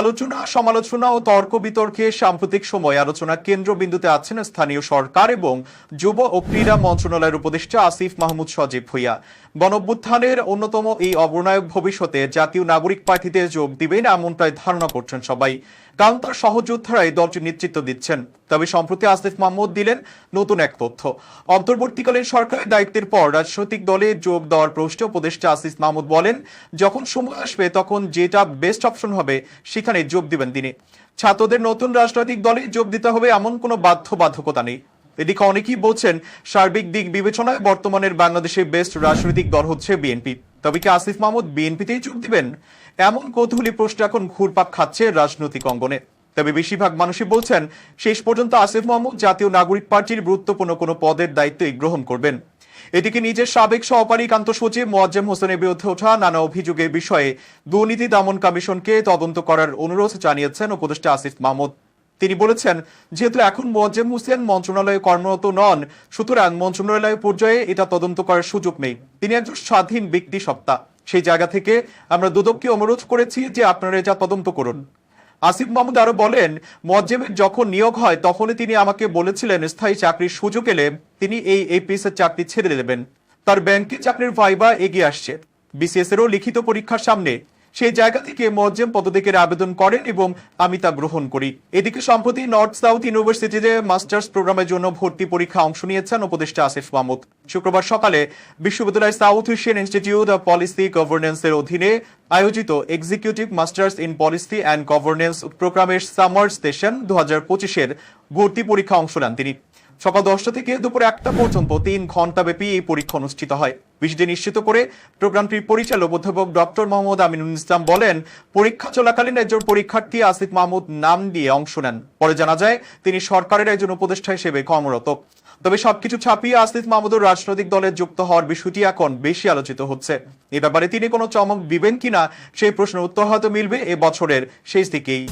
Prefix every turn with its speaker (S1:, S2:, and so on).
S1: আলোচনা, সমালোচনা ও তর্ক বিতর্কে সাম্প্রতিক সময় আলোচনা কেন্দ্রবিন্দুতে আছেন স্থানীয় সরকার এবং যুব ও ক্রীড়া মন্ত্রণালয়ের উপদেষ্টা আসিফ মাহমুদ সজীব ভুইয়া। গণঅভ্যুত্থানের অন্যতম এই অবনায়ক ভবিষ্যতে জাতীয় নাগরিক পার্টিতে যোগ দিবেন এমনটাই ধারণা করছেন সবাই। কারণ তার সহযোদ্ধারাই দলটি নেতৃত্ব দিচ্ছেন। তবে সম্প্রতি আসিফ মাহমুদ দিলেন নতুন এক তথ্য। অন্তর্বর্তীকালীন সরকারের দায়িত্বের পর রাজনৈতিক দলে যোগ দেওয়ার প্রশ্নে উপদেষ্টা আসিফ মাহমুদ বলেন, যখন সময় আসবে তখন যেটা বেস্ট অপশন হবে সেখানে যোগ দিবেন তিনি। ছাত্রদের নতুন রাজনৈতিক দলে যোগ দিতে হবে এমন কোনো বাধ্যবাধকতা নেই। এদিকে অনেকেই বলছেন, সার্বিক দিক বিবেচনায় বর্তমানের বাংলাদেশের বেস্ট রাজনৈতিক দল হচ্ছে বিএনপি। তবে কি আসিফ মাহমুদ বিএনপিতেই যোগ দিবেন? এমন কৌতূহলী প্রশ্ন এখন ঘুরপাক খাচ্ছে রাজনৈতিক অঙ্গনে। তবে বেশিরভাগ মানুষই বলছেন, শেষ পর্যন্ত আসিফ মাহমুদ জাতীয় নাগরিক পার্টির গুরুত্বপূর্ণ কোনো পদের দায়িত্বই গ্রহণ করবেন। এদিকে নিজের সাবেক সহকারী কান্ত সচিব মোয়াজ্জেম হোসেনের বিরুদ্ধে ওঠা নানা অভিযোগের বিষয়ে দুর্নীতি দমন কমিশনকে তদন্ত করার অনুরোধ জানিয়েছেন উপদেষ্টা আসিফ মাহমুদ। তিনি বলেছেন, যেহেতু এখন মোয়াজ্জেম হোসেন মন্ত্রণালয়ে কর্মরত নন, সুতরাং মন্ত্রণালয় পর্যায়ে এটা তদন্ত করার সুযোগ নেই। তিনি একজন স্বাধীন ব্যক্তি সত্তা। সেই জায়গা থেকে আমরা দুদককে অনুরোধ করেছি যে আপনারা এটা তদন্ত করুন। আসিফ মাহমুদ আরও বলেন মজ্জেমের যখন নিয়োগ হয়, তখনই তিনি আমাকে বলেছিলেন স্থায়ী চাকরির সুযোগ এলে তিনি এই এপিএস এর চাকরি ছেড়ে দেবেন। তার ব্যাংকে চাকরির ভাইবা এগিয়ে আসছে। বিসিএস এরও লিখিত পরীক্ষার সামনে সেই জায়গা থেকে মোয়াজ্জেম পদত্যাগের আবেদন করেন এবং আমি তা গ্রহণ করি। এদিকে সম্প্রতি নর্থ সাউথ ইউনিভার্সিটিতে মাস্টার্স প্রোগ্রামের জন্য ভর্তি পরীক্ষা অংশ নিয়েছেন উপদেষ্টা আসিফ মাহমুদ। শুক্রবার সকালে বিশ্ববিদ্যালয় South Asian Institute of Policy গভর্নেন্সের অধীনে আয়োজিত executive masters in policy and governance প্রোগ্রামের সামার স্টেশন দু হাজার পঁচিশের ভর্তি পরীক্ষা অংশ নেন তিনি। সকাল দশটা থেকে দুপুর একটা পর্যন্ত তিন ঘণ্টা ব্যাপী এই পরীক্ষা অনুষ্ঠিত হয়। বিষয়টি নিশ্চিত করে প্রোগ্রামটির পরিচালক অধ্যাপক ডক্টর মোহাম্মদ আমিনুল ইসলাম বলেন, পরীক্ষা চলাকালীন একজন পরীক্ষার্থী আসিফ মাহমুদ নাম দিয়ে অংশ নেন। পরে জানা যায়, তিনি সরকারের একজন উপদেষ্টা হিসেবে কর্মরত। তবে সবকিছু ছাপিয়ে আসিফ মাহমুদুর রাজনৈতিক দলে যুক্ত হওয়ার বিষয়টি এখন বেশি আলোচিত হচ্ছে। এ ব্যাপারে তিনি কোনো চমক দিবেন কিনা, সেই প্রশ্নের উত্তর হয়তো মিলবে এ বছরের শেষ দিকেই।